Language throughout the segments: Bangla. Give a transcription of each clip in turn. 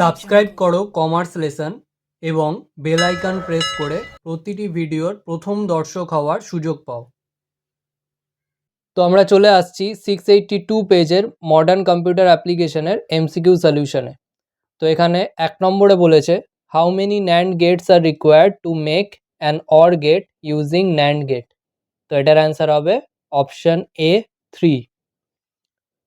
সাবস্ক্রাইব করো কমার্স লেসন এবং বেল আইকন প্রেস করে প্রতিটি ভিডিওর প্রথম দর্শক হওয়ার সুযোগ পাও। তো আমরা চলে আসছি সিক্স এইটটি টু পেজের মডার্ন কম্পিউটার অ্যাপ্লিকেশনের এমসিকিউ সলিউশনে তো এখানে এক নম্বরে বলেছে how many NAND gates are required to make an OR gate using NAND gate তো এটার অ্যান্সার হবে option A three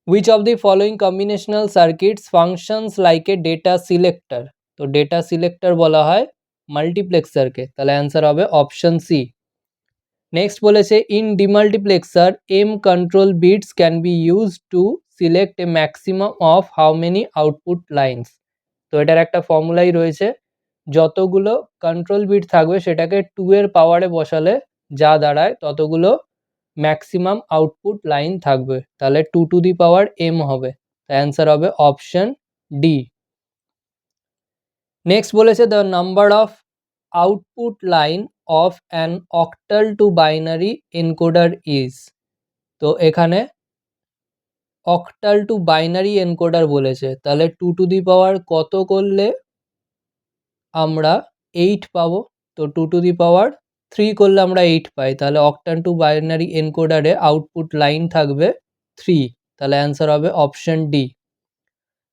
which of the following combinational circuits functions like a data selector তো ডেটা সিলেক্টর বলা হয় মাল্টিপ্লেক্সারকে তাহলে অ্যান্সার হবে অপশন সি নেক্সট বলেছে in demultiplexer M control bits can be use to select a maximum of how many output lines তো এটার একটা ফর্মুলাই রয়েছে। যতগুলো কন্ট্রোল বিট থাকবে সেটাকে টু এর পাওয়ারে বসালে যা দাঁড়ায় ততগুলো ম্যাক্সিমাম আউটপুট লাইন থাকবে। তাহলে two to the power M হবে। অ্যান্সার হবে অপশন ডি নেক্সট বলেছে the number of output line of an octal to binary encoder is তো এখানে অক্টাল টু বাইনারি এনকোডার বলেছে। তাহলে টু টু দি পাওয়ার কত করলে আমরা এইট পাবো? তো two to the power three করলে আমরা এইট পাই। তাহলে অক্টান টু বাইনারি এনকোডারে আউটপুট লাইন থাকবে থ্রি তাহলে অ্যান্সার হবে option D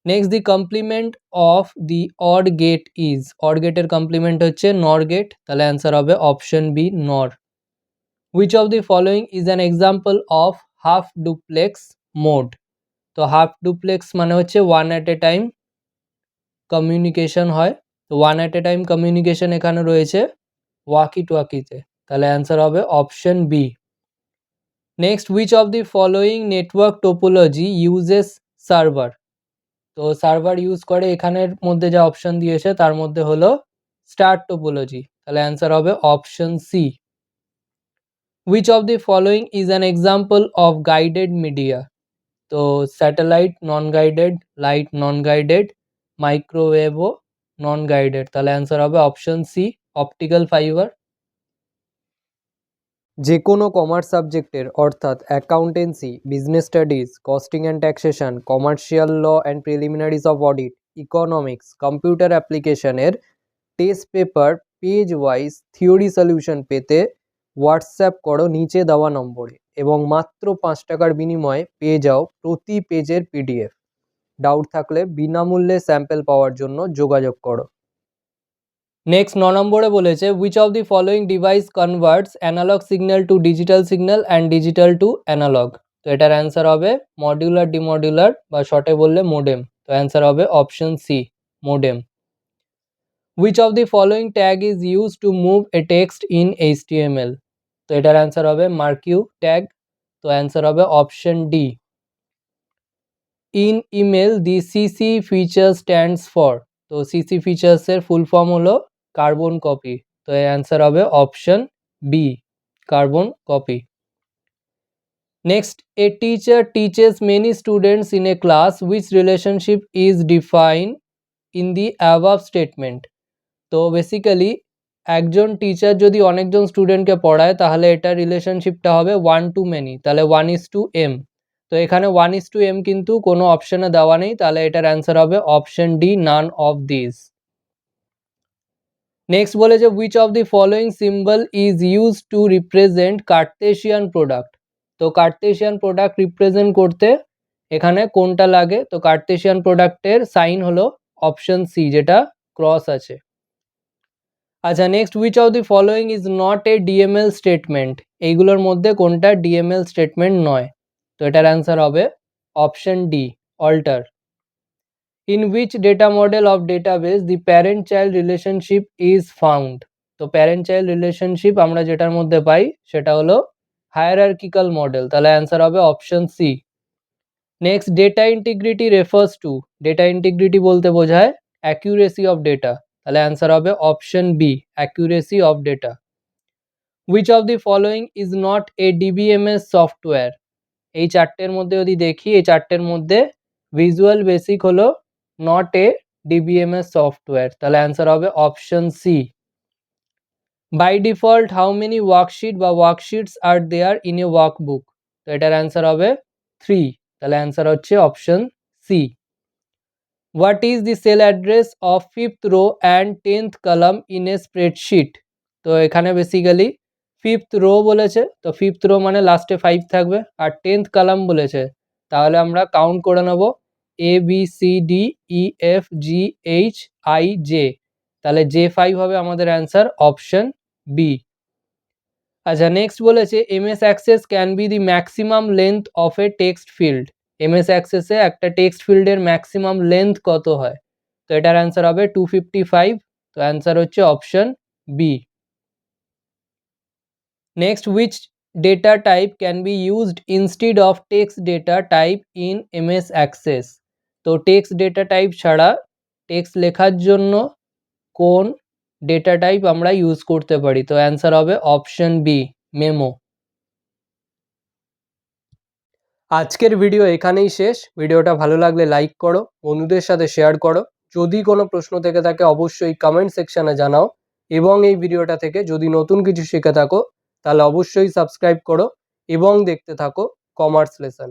next the complement of the OR gate is OR গেটের কমপ্লিমেন্ট হচ্ছে নর গেট তাহলে অ্যান্সার হবে option B NOR which of the following is an example of half duplex mode তো হাফ ডুপ্লেক্স মানে হচ্ছে one at a time communication হয়। তো one at a time communication এখানে রয়েছে। ওয়াকি টোয়াকিতে তাহলে অ্যান্সার হবে option B next which of the following network topology uses server তো সার্ভার ইউজ করে এখানের মধ্যে যা অপশন দিয়েছে, তার মধ্যে হলো স্টার টোপোলজি তাহলে অ্যান্সার হবে option C which of the following is an example of guided media তো satellite non guided light non guided মাইক্রোওয়েভও non guided তাহলে অ্যান্সার হবে অপশন সি অপটিক্যাল ফাইবার যে কোনো কমার্স সাবজেক্টের অর্থাৎ accountancy business studies costing and taxation commercial law and preliminaries of audit economics computer অ্যাপ্লিকেশনের test paper page wise theory solution পেতে হোয়াটসঅ্যাপ করো নিচে দেওয়া নম্বরে এবং মাত্র পাঁচ টাকার বিনিময়ে পেয়ে যাও প্রতি পেজের পিডিএফ ডাউট থাকলে বিনামূল্যে স্যাম্পেল পাওয়ার জন্য যোগাযোগ করো। নেক্সট ন নম্বরে বলেছে which of the following device converts analogue signal to digital signal and digital to analogue তো এটার অ্যান্সার হবে মডিউলার ডিমডিউলার বা শর্টে বললে মোডেম তো অ্যান্সার হবে option C modem which of the following tag is use to move a text in H তো এটার অ্যান্সার হবে মার্কিউ ট্যাগ তো অ্যান্সার হবে option D in email the CC feature stands for তো সিসি ফিচার্সের ফুল ফর্ম হলো কার্বন কপি তো এর অ্যান্সার হবে option B carbon copy next a teacher teaches many students in a class which relationship is define in the above statement তো বেসিক্যালি একজন টিচার যদি অনেকজন স্টুডেন্টকে পড়ায়, তাহলে এটা রিলেশনশিপটা হবে ওয়ান টু মেনি তাহলে ওয়ান ইজ টু এম তো এখানে ওয়ান ইজ টু এম কিন্তু কোনো অপশনে দেওয়া নেই, তাহলে এটার অ্যান্সার হবে option D none of this next বলেছে which of the following symbol is use to represent Cartesian product তো কার্তেশিয়ান প্রোডাক্ট রিপ্রেজেন্ট করতে এখানে কোনটা লাগে? তো কার্তেশিয়ান প্রোডাক্টের সাইন হলো অপশন সি যেটা ক্রস আছে। আচ্ছা next which of the following is not a DML statement এইগুলোর মধ্যে কোনটা ডিএমএল স্টেটমেন্ট নয়? তো এটার অ্যান্সার হবে option D alter in which data model of database the parent child relationship is found তো প্যারেন্ট চাইল্ড রিলেশনশিপ আমরা যেটার মধ্যে পাই সেটা হলো হায়ারার্কিক্যাল মডেল তাহলে অ্যান্সার হবে option C next data integrity refers to data integrity বলতে বোঝায় অ্যাকিউরেসি অফ ডেটা তাহলে অ্যান্সার হবে option B accuracy of data which of the following is not a DBMS software এই চারটের মধ্যে যদি দেখি, এই চারটের মধ্যে ভিজুয়াল বেসিক হলো নট এ ডিবিএমএস সফটওয়্যার তাহলে অ্যান্সার হবে option C by default how many worksheet বা worksheets R there in a workbook তো এটার অ্যান্সার হবে থ্রি তাহলে অ্যান্সার হচ্ছে option C what is the cell address of fifth row and tenth column in a spreadsheet তো এখানে বেসিক্যালি ফিফথ রো বলেছে, তো ফিফথ রো মানে লাস্টে ফাইভ থাকবে, আর টেন্থ কলাম বলেছে। তাহলে আমরা কাউন্ট করে নেব। A B C D E F G H I J তাহলে জে ফাইভ হবে আমাদের অ্যান্সার অপশন বি আচ্ছা নেক্সট বলেছে MS Access can be the maximum length of a text field MS অ্যাক্সেসে একটা টেক্সট ফিল্ডের ম্যাক্সিমাম লেন্থ কত হয়? তো এটার অ্যান্সার হবে টু ফিফটি ফাইভ তো অ্যান্সার হচ্ছে option B next which data type can be used instead of text data type in MS Access তো টেক্সট ডেটা টাইপ ছাড়া টেক্সট লেখার জন্য কোন ডেটা টাইপ আমরা ইউজ করতে পারি? তো অ্যান্সার হবে অপশন বি মেমো আজকের ভিডিও এখানেই শেষ। ভিডিওটা ভালো লাগলে লাইক করো, বন্ধুদের সাথে শেয়ার করো। যদি কোনো প্রশ্ন থেকে থাকে, অবশ্যই কমেন্ট সেকশানে জানাও। এবং এই ভিডিওটা থেকে যদি নতুন কিছু শিখে থাকো, তাহলে অবশ্যই সাবস্ক্রাইব করো এবং দেখতে থাকো কমার্স লেসন